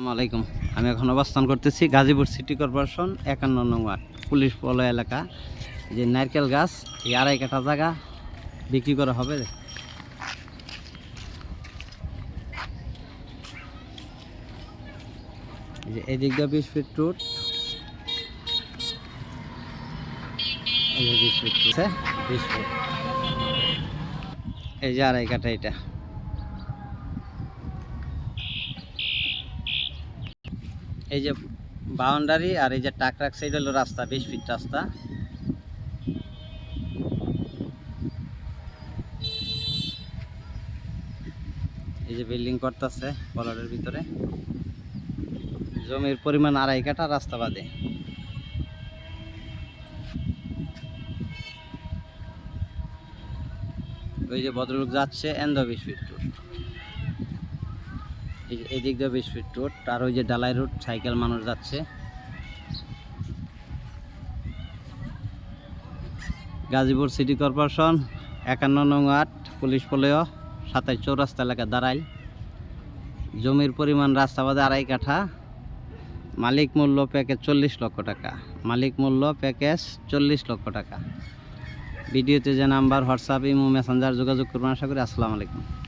আসসালামু আলাইকুম। আমি এখন অবস্থান করতেছি গাজীপুর সিটি কর্পোরেশন, একান্ন নং ওয়ার্ড, পুলিশ পলয় এলাকা। যে নারকেল গাছ, এই আড়াই কাঠা জায়গা বিক্রি করা হবে। যে এদিক দিয়ে বিশ ফিট রুট বিশ ফিট রুট বিশ ফিট এই যে আড়াই কাঠা এটা। এই যে বাউন্ডারি আর এই যে টাকরাক সাইড হলো রাস্তা, বিশ ফিট রাস্তা। এই যে বিল্ডিং করতেছে পলারের ভিতরে। জমির পরিমাণ আড়াই কাঠা রাস্তা বাদে। ওই যে ভদ্রলোক যাচ্ছে এন্দ বিশ ফিট এদিক দিয়ে বিশ ফিট রোড আর ওই যে ডালাই রোড সাইকেল মানুষ যাচ্ছে। গাজীপুর সিটি কর্পোরেশন একান্ন নং আট, পুলিশ পলেয় সাতাইশ চৌরাস্তা এলাকা দাঁড়াইল জমির পরিমাণ রাস্তা বাদে আড়াই কাঠা। মালিক মূল্য প্যাকেজ চল্লিশ লক্ষ টাকা। মালিক মূল্য প্যাকেজ চল্লিশ লক্ষ টাকা। ভিডিওতে যে নাম্বার, হোয়াটসঅ্যাপ, ইমো, মেসেঞ্জার যোগাযোগ করবেন আশা করি। আসসালামু আলাইকুম।